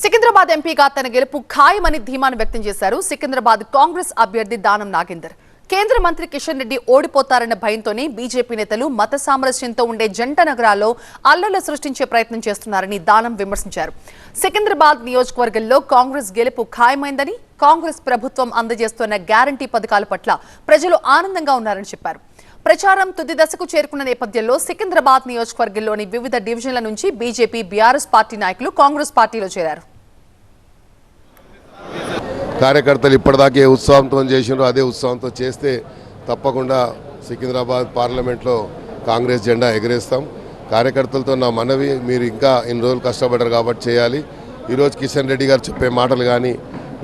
సికింద్రాబాద్ ఎంపీగా తన గెలుపు ఖాయమని ధీమాను వ్యక్తం చేశారు సికింద్రాబాద్ కాంగ్రెస్ అభ్యర్థి దానం నాగేందర్. కేంద్ర మంత్రి కిషన్ రెడ్డి ఓడిపోతారన్న భయంతోనే బీజేపీ నేతలు మత సామరస్యంతో ఉండే జంట నగరాల్లో అల్లర్లు సృష్టించే ప్రయత్నం చేస్తున్నారని దానం విమర్శించారు. సికింద్రాబాద్ నియోజకవర్గంలో కాంగ్రెస్ గెలుపు ఖాయమైందని కాంగ్రెస్ ప్రభుత్వం అందజేస్తున్న గ్యారంటీ పథకాల పట్ల ప్రజలు ఆనందంగా ఉన్నారని చెప్పారు. ప్రచారం తుది దశకు చేరుకున్న నేపథ్యంలో సికింద్రాబాద్ నియోజకవర్గంలోని వివిధ డివిజన్ల నుంచి బీజేపీ బీఆర్ఎస్ పార్టీ నాయకులు కాంగ్రెస్ పార్టీలో చేరారు. కార్యకర్తలు ఇప్పటిదాకా ఏ ఉత్సాహంతో చేసినారో. అదే ఉత్సాహంతో చేస్తే తప్పకుండా సికింద్రాబాద్ పార్లమెంట్లో కాంగ్రెస్ జెండా ఎగరేస్తాం. కార్యకర్తలతో నా మనవి మీరు ఇంకా ఇన్ని రోజులు కష్టపడ్డారు కాబట్టి చేయాలి. ఈరోజు కిషన్ రెడ్డి గారు చెప్పే మాటలు కానీ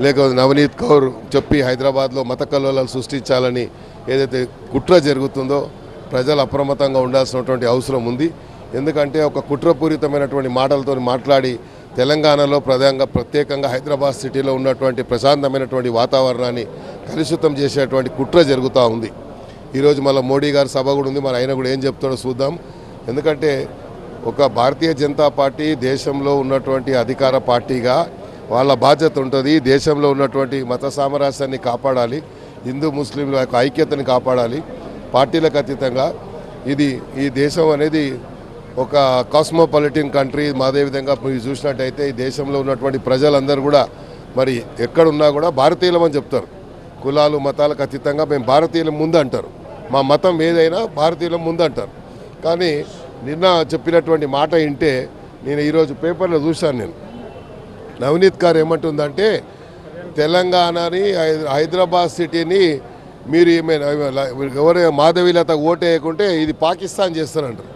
లేకపోతే నవనీత్ కౌర్ చెప్పి హైదరాబాద్లో మత కల్లోలాలు సృష్టించాలని ఏదైతే కుట్ర జరుగుతుందో ప్రజలు అప్రమత్తంగా ఉండాల్సినటువంటి అవసరం ఉంది. ఎందుకంటే ఒక కుట్రపూరితమైనటువంటి మాటలతో మాట్లాడి తెలంగాణలో ప్రధానంగా ప్రత్యేకంగా హైదరాబాద్ సిటీలో ఉన్నటువంటి ప్రశాంతమైనటువంటి వాతావరణాన్ని కలుషితం చేసేటువంటి కుట్ర జరుగుతూ ఉంది. ఈరోజు మళ్ళీ మోడీ గారి సభ కూడా ఉంది. మరి ఆయన కూడా ఏం చెప్తాడో చూద్దాం. ఎందుకంటే ఒక భారతీయ జనతా పార్టీ దేశంలో ఉన్నటువంటి అధికార పార్టీగా వాళ్ళ బాధ్యత ఉంటుంది. దేశంలో ఉన్నటువంటి మత సామరస్యాన్ని కాపాడాలి. హిందూ ముస్లింల యొక్క ఐక్యతని కాపాడాలి. పార్టీలకు అతీతంగా ఇది ఈ దేశం అనేది ఒక కాస్మోపాలిటిన్ కంట్రీ అదేవిధంగా మీరు చూసినట్టయితే ఈ దేశంలో ఉన్నటువంటి ప్రజలందరూ కూడా మరి ఎక్కడున్నా కూడా భారతీయులమని చెప్తారు. కులాలు మతాలకు అతీతంగా మేము భారతీయుల ముందు అంటారు మా మతం ఏదైనా భారతీయుల ముందు అంటారు కానీ నిన్న చెప్పినటువంటి మాట వింటే నేను ఈరోజు పేపర్లో చూశాను నేను. నవనీత్ గారు ఏమంటుందంటే తెలంగాణని హై- హైదరాబాద్ సిటీని మీరు ఈమె ఎవరు మాధవీలత ఓటేయకుంటే ఇది పాకిస్తాన్ చేస్తారంటారు.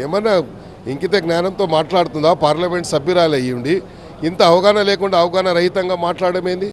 ఏమన్నా ఇంకిత జ్ఞానంతో మాట్లాడుతుందా? పార్లమెంట్ సభ్యురాలు అయ్యుండి ఇంత అవగాహన లేకుండా అవగాహన రహితంగా మాట్లాడమేంది